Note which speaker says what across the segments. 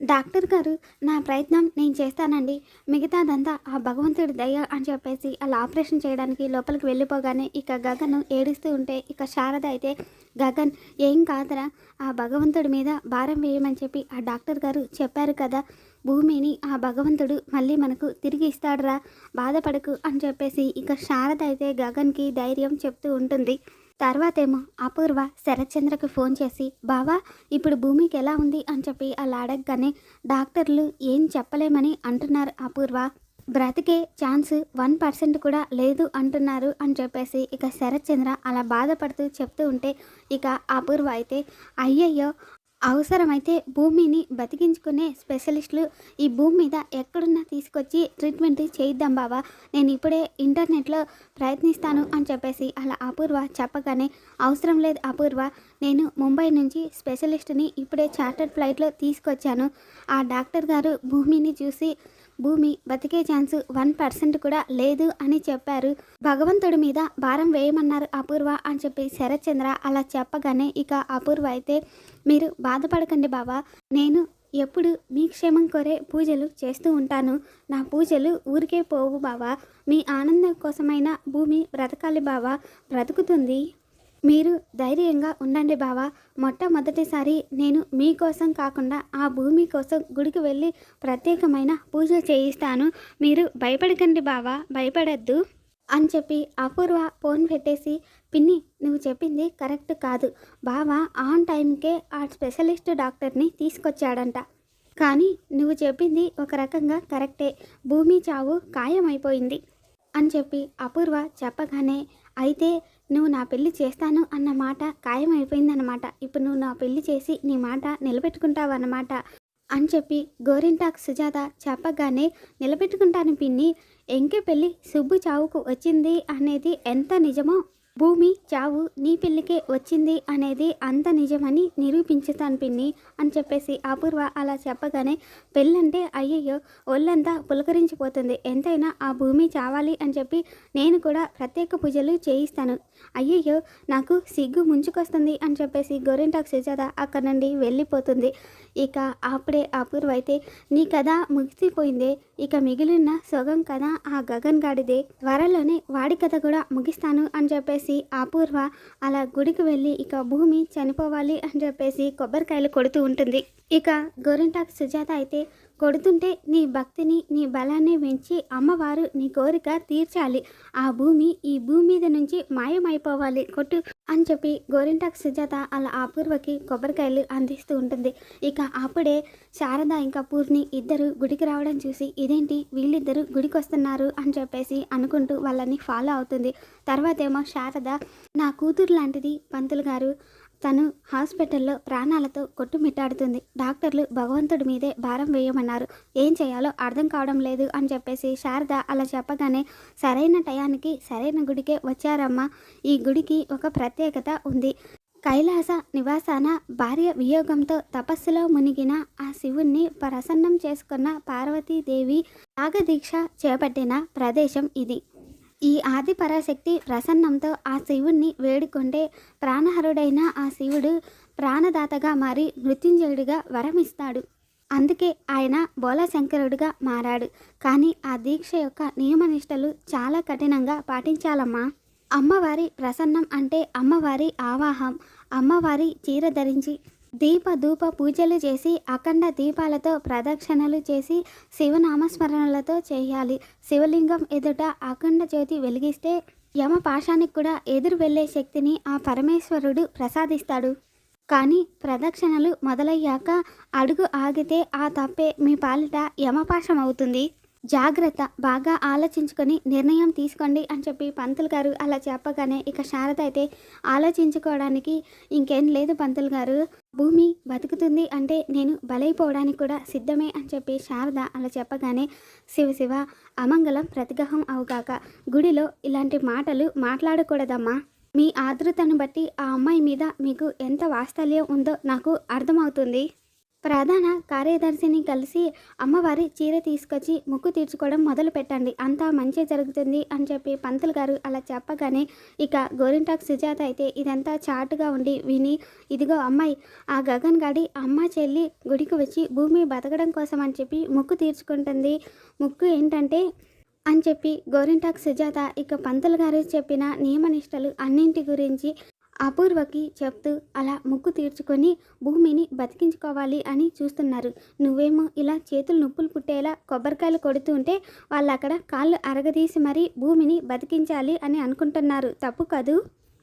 Speaker 1: Doctor గారు నా ప్రయత్నం నేను చేస్తానండి. మిగతాదంతా ఆ భగవంతుడి దయ అని చెప్పేసి అలా ఆపరేషన్ చేయడానికి లోపలికి వెళ్ళిపోగానే ఇక గగన్ ఏడుస్తూ ఉంటే ఇక శారద అయితే గగన్ ఏం కాదరా ఆ భగవంతుడి మీద భారం వేయమని చెప్పి ఆ డాక్టర్ గారు చెప్పారు కదా. భూమిని ఆ భగవంతుడు మళ్ళీ మనకు తిరిగి ఇస్తాడురా బాధపడకు అని చెప్పేసి ఇక శారద అయితే గగన్కి ధైర్యం చెప్తూ ఉంటుంది. తర్వాతేమో అపూర్వ శరత్చంద్రకి ఫోన్ చేసి బావా ఇప్పుడు భూమికి ఎలా ఉంది? అని చెప్పి అలా అడగగానే డాక్టర్లు ఏం చెప్పలేమని అంటున్నారు అపూర్వ. బ్రతికే ఛాన్స్ వన్ పర్సెంట్ కూడా లేదు అంటున్నారు అని చెప్పేసి ఇక శరత్చంద్ర అలా బాధపడుతూ చెప్తూ ఉంటే ఇక అపూర్వ అయితే అయ్యయ్యో అవసరమైతే భూమిని బతికించుకునే స్పెషలిస్టులు ఈ భూమి మీద ఎక్కడున్నా తీసుకొచ్చి ట్రీట్మెంట్ చేయిద్దాం బావా. నేను ఇప్పుడే ఇంటర్నెట్లో ప్రయత్నిస్తాను అని చెప్పేసి అలా అపూర్వ చెప్పగానే అవసరం లేదు అపూర్వ నేను ముంబై నుంచి స్పెషలిస్ట్ని ఇప్పుడే చార్టర్డ్ ఫ్లైట్లో తీసుకొచ్చాను. ఆ డాక్టర్ గారు భూమిని చూసి భూమి బతికే ఛాన్స్ వన్ పర్సెంట్ కూడా లేదు అని చెప్పారు. భగవంతుడి మీద భారం వేయమన్నారు అపూర్వ అని చెప్పి శరత్చంద్ర అలా చెప్పగానే ఇక అపూర్వ అయితే మీరు బాధపడకండి బావా నేను ఎప్పుడు మీ క్షేమం కోరే పూజలు చేస్తూ ఉంటాను. నా పూజలు ఊరికే పోవు బావా మీ ఆనందం కోసమైన భూమి బ్రతకాలి బావా బ్రతుకుతుంది. మీరు ధైర్యంగా ఉండండి బావా. మొట్టమొదటిసారి నేను మీకోసం కాకుండా ఆ భూమి కోసం గుడికి వెళ్ళి ప్రత్యేకమైన పూజ చేయిస్తాను. మీరు భయపడకండి బావా భయపడద్దు అని చెప్పి అపూర్వ ఫోన్ పెట్టేసి పిన్ని నువ్వు చెప్పింది కరెక్ట్ కాదు. బావా ఆన్ టైంకే ఆ స్పెషలిస్ట్ డాక్టర్ని తీసుకొచ్చాడంట. కానీ నువ్వు చెప్పింది ఒక రకంగా కరెక్టే. భూమి చావు ఖాయమైపోయింది అని చెప్పి అపూర్వ చెప్పగానే అయితే నువ్వు నా పెళ్ళి చేస్తాను అన్న మాట ఖాయమైపోయిందన్నమాట. ఇప్పుడు నువ్వు నా పెళ్ళి చేసి నీ మాట నిలబెట్టుకుంటావన్నమాట అని చెప్పి గోరింటాక్ సుజాత చెప్పగానే నిలబెట్టుకుంటాను పిన్ని ఎంకే పెళ్ళి సుబ్బు చావుకు వచ్చింది అనేది ఎంత నిజమో భూమి చావు నీ పెళ్ళికే వచ్చింది అనేది అంత నిజమని నిరూపించుతాను పిన్ని అని చెప్పేసి అపూర్వ అలా చెప్పగానే పెళ్ళంటే అయ్యయ్యో ఒళ్ళంతా పులకరించిపోతుంది. ఎంతైనా ఆ భూమి చావాలి అని చెప్పి నేను కూడా ప్రత్యేక పూజలు చేయిస్తాను. అయ్యయ్యో నాకు సిగ్గు ముంచుకొస్తుంది అని చెప్పేసి గోరింటాకు సుజాత అక్కడ నుండి వెళ్ళిపోతుంది. ఇక అప్పుడే అపూర్వ అయితే నీ కథ ముగిసిపోయిందే ఇక మిగిలిన సొగం కథ ఆ గగన్ గాడిదే. త్వరలోనే వాడి కథ కూడా ముగిస్తాను అని చెప్పేసి అపూర్వ అలా గుడికి వెళ్ళి ఇక భూమి చనిపోవాలి అని చెప్పేసి కొబ్బరికాయలు కొడుతూ ఉంటుంది. ఇక గోరింటాకు సుజాత అయితే కొడుతుంటే నీ భక్తిని నీ బలాన్ని పెంచి అమ్మవారు నీ కోరిక తీర్చాలి. ఆ భూమి ఈ భూమి మీద నుంచి మాయమైపోవాలి. కొట్టు అని చెప్పి గోరింటాకు సుజాత అలా అపూర్వకి కొబ్బరికాయలు అందిస్తూ ఉంటుంది. ఇక అప్పుడే శారద ఇంకా పూర్ణి ఇద్దరు గుడికి రావడం చూసి ఇదేంటి వీళ్ళిద్దరు గుడికి వస్తున్నారు అని చెప్పేసి అనుకుంటూ వాళ్ళని ఫాలో అవుతుంది. తర్వాతేమో శారద నా కూతురు లాంటిది పంతులు గారు తను హాస్పిటల్లో ప్రాణాలతో కొట్టుమిట్టాడుతుంది. డాక్టర్లు భగవంతుడి మీదే భారం వేయమన్నారు. ఏం చేయాలో అర్థం కావడం లేదు అని చెప్పేసి శారద అలా చెప్పగానే సరైన టయానికి సరైన గుడికే వచ్చారమ్మా. ఈ గుడికి ఒక ప్రత్యేకత ఉంది. కైలాస నివాసాన భార్య వియోగంతో తపస్సులో మునిగిన ఆ శివుణ్ణి ప్రసన్నం చేసుకున్న పార్వతీదేవి యాగదీక్ష చేపట్టిన ప్రదేశం ఇది. ఈ ఆది పరాశక్తి ప్రసన్నంతో ఆ శివుణ్ణి వేడుకుంటే ప్రాణహరుడైన ఆ శివుడు ప్రాణదాతగా మారి మృత్యుంజయుడిగా వరమిస్తాడు. అందుకే ఆయన బోలశంకరుడిగా మారాడు. కానీ ఆ దీక్ష యొక్క నియమనిష్టలు చాలా కఠినంగా పాటించాలమ్మా. అమ్మవారి ప్రసన్నం అంటే అమ్మవారి ఆవాహం అమ్మవారి చీర ధరించి దీప ధూప పూజలు చేసి అఖండ దీపాలతో ప్రదక్షిణలు చేసి శివనామస్మరణలతో చేయాలి. శివలింగం ఎదుట అఖండ జ్యోతి వెలిగిస్తే యమ పాశానికి కూడా ఎదురు వెళ్ళే శక్తిని ఆ పరమేశ్వరుడు ప్రసాదిస్తాడు. కానీ ప్రదక్షిణలు మొదలయ్యాక అడుగు ఆగితే ఆ తప్పే మీ పాలిట యమపాశం అవుతుంది జాగ్రత్త బాగా ఆలోచించుకొని నిర్ణయం తీసుకోండి అని చెప్పి పంతులు గారు అలా చెప్పగానే ఇక శారద అయితే ఆలోచించుకోవడానికి ఇంకేం లేదు పంతులు గారు. భూమి బతుకుతుంది అంటే నేను బలైపోవడానికి కూడా సిద్ధమే అని చెప్పి శారద అలా చెప్పగానే శివ శివ అమంగళం ప్రతిగ్రహం అవుగాక గుడిలో ఇలాంటి మాటలు మాట్లాడకూడదమ్మా. మీ ఆదృతను బట్టి ఆ అమ్మాయి మీద మీకు ఎంత వాత్సల్యం ఉందో నాకు అర్థమవుతుంది. ప్రధాన కార్యదర్శిని కలిసి అమ్మవారి చీర తీసుకొచ్చి ముక్కు తీర్చుకోవడం మొదలు పెట్టండి అంతా మంచి జరుగుతుంది అని చెప్పి పంతులు గారు అలా చెప్పగానే ఇక గోరింటాక్ సుజాత అయితే ఇదంతా చాటుగా ఉండి విని ఇదిగో అమ్మాయి ఆ గగన్ గాడి అమ్మ చెల్లి గుడికి వచ్చి భూమి బతకడం కోసం అని చెప్పి ముక్కు తీర్చుకుంటుంది. ముక్కు ఏంటంటే అని చెప్పి గోరింటాక్ సుజాత ఇక పంతులు గారు చెప్పిన నియమనిష్టలు అన్నింటి గురించి అపూర్వకి చెప్తూ అలా ముక్కు తీర్చుకొని భూమిని బతికించుకోవాలి అని చూస్తున్నారు. నువ్వేమో ఇలా చేతులు నొప్పులు పుట్టేలా కొబ్బరికాయలు కొడుతూ ఉంటే వాళ్ళు అక్కడ కాళ్ళు అరగదీసి మరీ భూమిని బతికించాలి అని అనుకుంటున్నారు. తప్పు కదూ?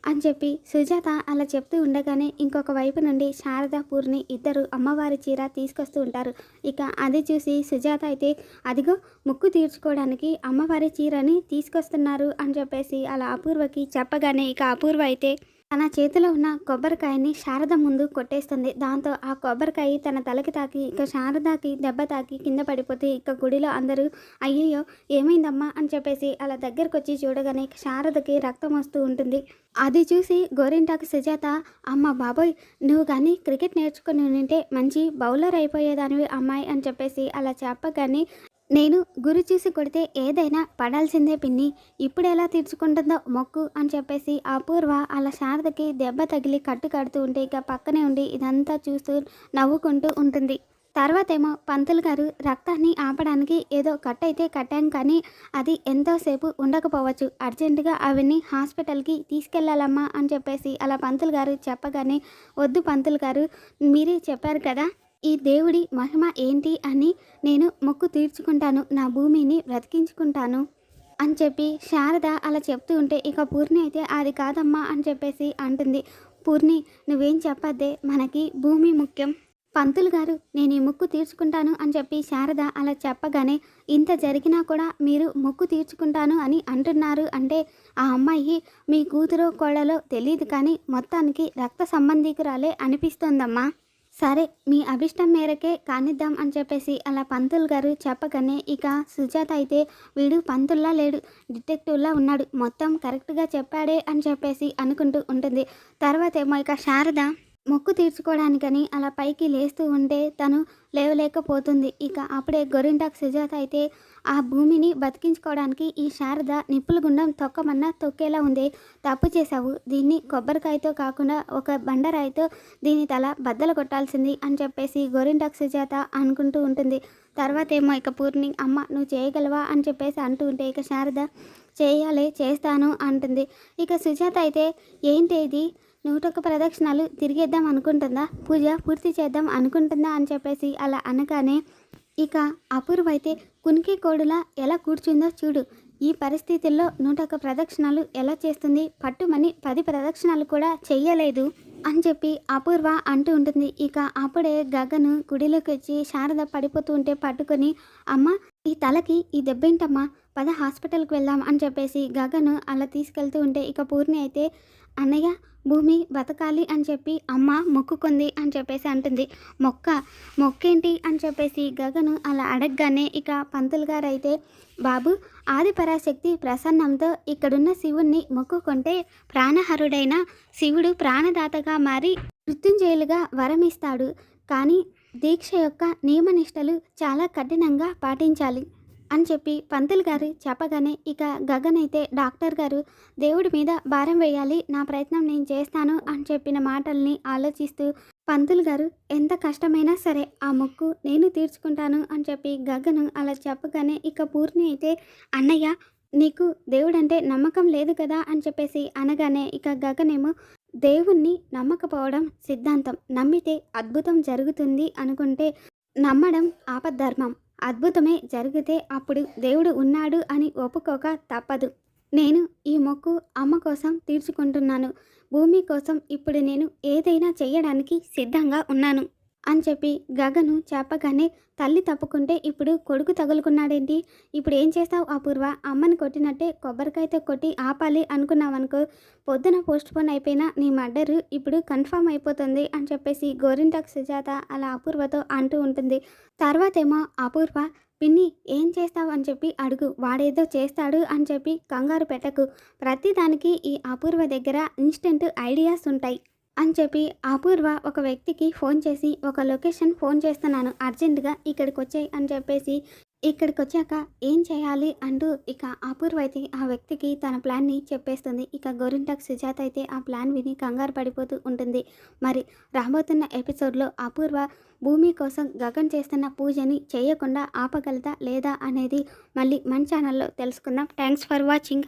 Speaker 1: అని చెప్పి సుజాత అలా చెప్తూ ఉండగానే ఇంకొక వైపు నుండి శారద పూర్ణి ఇద్దరు అమ్మవారి చీర తీసుకొస్తూ ఉంటారు. ఇక అది చూసి సుజాత అయితే అదిగో ముక్కు తీర్చుకోవడానికి అమ్మవారి చీరని తీసుకొస్తున్నారు అని చెప్పేసి అలా అపూర్వకి చెప్పగానే ఇక అపూర్వ అయితే తన చేతిలో ఉన్న కొబ్బరికాయని శారద ముందు కొట్టేస్తుంది. దాంతో ఆ కొబ్బరికాయ తన తలకి తాకి ఇక శారదకి దెబ్బ తాకి కింద పడిపోతే ఇక గుడిలో అందరూ అయ్యయ్యో ఏమైందమ్మా అని చెప్పేసి అలా దగ్గరకు వచ్చి చూడగానే శారదకి రక్తం వస్తూ ఉంటుంది. అది చూసి గోరింటాకు సుజాత అమ్మ బాబోయ్ నువ్వు కానీ క్రికెట్ నేర్చుకుని ఉంటే మంచి బౌలర్ అయిపోయేదానివి అమ్మాయి అని చెప్పేసి అలా చెప్పగానే నేను గురి చూసి కొడితే ఏదైనా పడాల్సిందే పిన్ని. ఇప్పుడు ఎలా తీర్చుకుంటుందో మొక్కు అని చెప్పేసి అపూర్వ అలా శారదకి దెబ్బ తగిలి కట్టు కడుతూ ఉంటే ఇక పక్కనే ఉండి ఇదంతా చూస్తూ నవ్వుకుంటూ ఉంటుంది. తర్వాత ఏమో పంతులు గారు రక్తాన్ని ఆపడానికి ఏదో కట్ అయితే కట్టాం కానీ అది ఎంతోసేపు ఉండకపోవచ్చు. అర్జెంటుగా అవన్నీ హాస్పిటల్కి తీసుకెళ్ళాలమ్మా అని చెప్పేసి అలా పంతులు గారు చెప్పగానే వద్దు పంతులు గారు మీరే చెప్పారు కదా. ఈ దేవుడి మహిమ ఏంటి అని నేను మొక్కు తీర్చుకుంటాను నా భూమిని బ్రతికించుకుంటాను అని చెప్పి శారద అలా చెప్తూ ఉంటే ఇక పూర్ణి అయితే అది కాదమ్మా అని చెప్పేసి అంటుంది. పూర్ణి నువ్వేం చెప్పద్దే మనకి భూమి ముఖ్యం. పంతులు గారు నేను ఈ ముక్కు తీర్చుకుంటాను అని చెప్పి శారద అలా చెప్పగానే ఇంత జరిగినా కూడా మీరు ముక్కు తీర్చుకుంటాను అని అంటున్నారు అంటే ఆ అమ్మాయి మీ కూతురు కోళ్ళలో తెలియదు కానీ మొత్తానికి రక్త సంబంధీకురాలే అనిపిస్తోందమ్మా. సరే మీ అభిష్టం మేరకే కానిద్దాం అని చెప్పేసి అలా పంతులు గారు చెప్పగానే ఇక సుజాత అయితే వీడు పంతుల్లా లేడు డిటెక్టివ్లా ఉన్నాడు మొత్తం కరెక్ట్గా చెప్పాడే అని చెప్పేసి అనుకుంటూ ఉంటుంది. తర్వాత ఏమో ఇక శారద మొక్కు తీర్చుకోవడానికని అలా పైకి లేస్తూ ఉంటే తను లేవలేకపోతుంది. ఇక అప్పుడే గొరింటాక్ సుజాత అయితే ఆ భూమిని బతికించుకోవడానికి ఈ శారద నిప్పుల గుండం తొక్కమన్నా తొక్కేలా ఉంది. తప్పు చేశావు. దీన్ని కొబ్బరికాయతో కాకుండా ఒక బండరాయితో దీని తల బద్దలు కొట్టాల్సింది అని చెప్పేసి గోరింటాక్ సుజాత అనుకుంటూ ఉంటుంది. తర్వాత ఏమో ఇక పూర్ణి అమ్మ నువ్వు చేయగలవా అని చెప్పేసి అంటూ ఉంటే ఇక శారద చేయాలి చేస్తాను అంటుంది. ఇక సుజాత అయితే ఏంటి ఇది? నూటొక్క ప్రదక్షిణాలు తిరిగేద్దాం అనుకుంటుందా? పూజ పూర్తి చేద్దాం అనుకుంటుందా అని చెప్పేసి అలా అనగానే ఇక అపూర్వ అయితే కునికి కోడులా ఎలా కూర్చుందో చూడు. ఈ పరిస్థితుల్లో నూటొక్క ప్రదక్షిణాలు ఎలా చేస్తుంది? పట్టుమని పది ప్రదక్షిణాలు కూడా చెయ్యలేదు అని చెప్పి అపూర్వ అంటూ ఉంటుంది. ఇక అప్పుడే గగను గుడిలోకి వచ్చి శారద పడిపోతూ ఉంటే పట్టుకొని అమ్మ ఈ తలకి ఈ దెబ్బేంటమ్మా? పద హాస్పిటల్కి వెళ్దాం అని చెప్పేసి గగను అలా తీసుకెళ్తూ ఉంటే ఇక పూర్ణి అయితే అన్నయ్య భూమి బతకాలి అని చెప్పి అమ్మ మొక్కుకుంది అని చెప్పేసి అంటుంది. మొక్క మొక్కేంటి అని చెప్పేసి గగను అలా అడగగానే ఇక పంతులు గారు అయితే బాబు ఆదిపరాశక్తి ప్రసన్నంతో ఇక్కడున్న శివుణ్ణి మొక్కుకుంటే ప్రాణహరుడైన శివుడు ప్రాణదాతగా మారి మృత్యుంజయులుగా వరమిస్తాడు. కానీ దీక్ష యొక్క నియమనిష్టలు చాలా కఠినంగా పాటించాలి. అని చెప్పి పంతులు గారు చెప్పగానే ఇక గగన్ అయితే డాక్టర్ గారు దేవుడి మీద భారం వేయాలి నా ప్రయత్నం నేను చేస్తాను అని చెప్పిన మాటల్ని ఆలోచిస్తూ పంతులు గారు ఎంత కష్టమైనా సరే ఆ మొక్కు నేను తీర్చుకుంటాను అని చెప్పి గగను అలా చెప్పగానే ఇక పూర్ణి అయితే అన్నయ్య నీకు దేవుడంటే నమ్మకం లేదు కదా అని చెప్పేసి అనగానే ఇక గగనేమో దేవుణ్ణి నమ్మకపోవడం సిద్ధాంతం నమ్మితే అద్భుతం జరుగుతుంది అనుకుంటే నమ్మడం ఆపద్ధర్మం అద్భుతమే జరిగితే అప్పుడు దేవుడు ఉన్నాడు అని ఒప్పుకోక తప్పదు. నేను ఈ మొక్కు అమ్మ కోసం తీర్చుకుంటున్నాను. భూమి కోసం ఇప్పుడు నేను ఏదైనా చేయడానికి సిద్ధంగా ఉన్నాను. అని చెప్పి గగను చెప్పగానే తల్లి తప్పుకుంటే ఇప్పుడు కొడుకు తగులుకున్నాడేంటి? ఇప్పుడు ఏం చేస్తావు అపూర్వ? అమ్మని కొట్టినట్టే కొబ్బరికాయతో కొట్టి ఆపాలి అనుకున్నావనుకో పొద్దున పోస్ట్ పోన్ అయిపోయినా నీ మర్డర్ ఇప్పుడు కన్ఫర్మ్ అయిపోతుంది అని చెప్పేసి గోరింటాక్ సుజాత అలా అపూర్వతో అంటూ ఉంటుంది. తర్వాతేమో అపూర్వ పిన్ని ఏం చేస్తావు అని చెప్పి అడుగు వాడేదో చేస్తాడు అని చెప్పి కంగారు పెట్టకు. ప్రతిదానికి ఈ అపూర్వ దగ్గర ఇన్స్టెంట్ ఐడియాస్ ఉంటాయి. అని చెప్పి అపూర్వ ఒక వ్యక్తికి ఫోన్ చేసి ఒక లొకేషన్ ఫోన్ చేస్తున్నాను అర్జెంటుగా ఇక్కడికి వచ్చాయి అని చెప్పేసి ఇక్కడికి వచ్చాక ఏం చేయాలి అంటూ ఇక అపూర్వ అయితే ఆ వ్యక్తికి తన ప్లాన్ని చెప్పేస్తుంది. ఇక గోరింటాక్ సుజాత అయితే ఆ ప్లాన్ విని కంగారు పడిపోతూ ఉంటుంది. మరి రాబోతున్న ఎపిసోడ్లో అపూర్వ భూమి కోసం గగన్ చేస్తున్న పూజని చేయకుండా ఆపగలదా లేదా అనేది మళ్ళీ మన ఛానల్లో తెలుసుకుందాం. Thanks for watching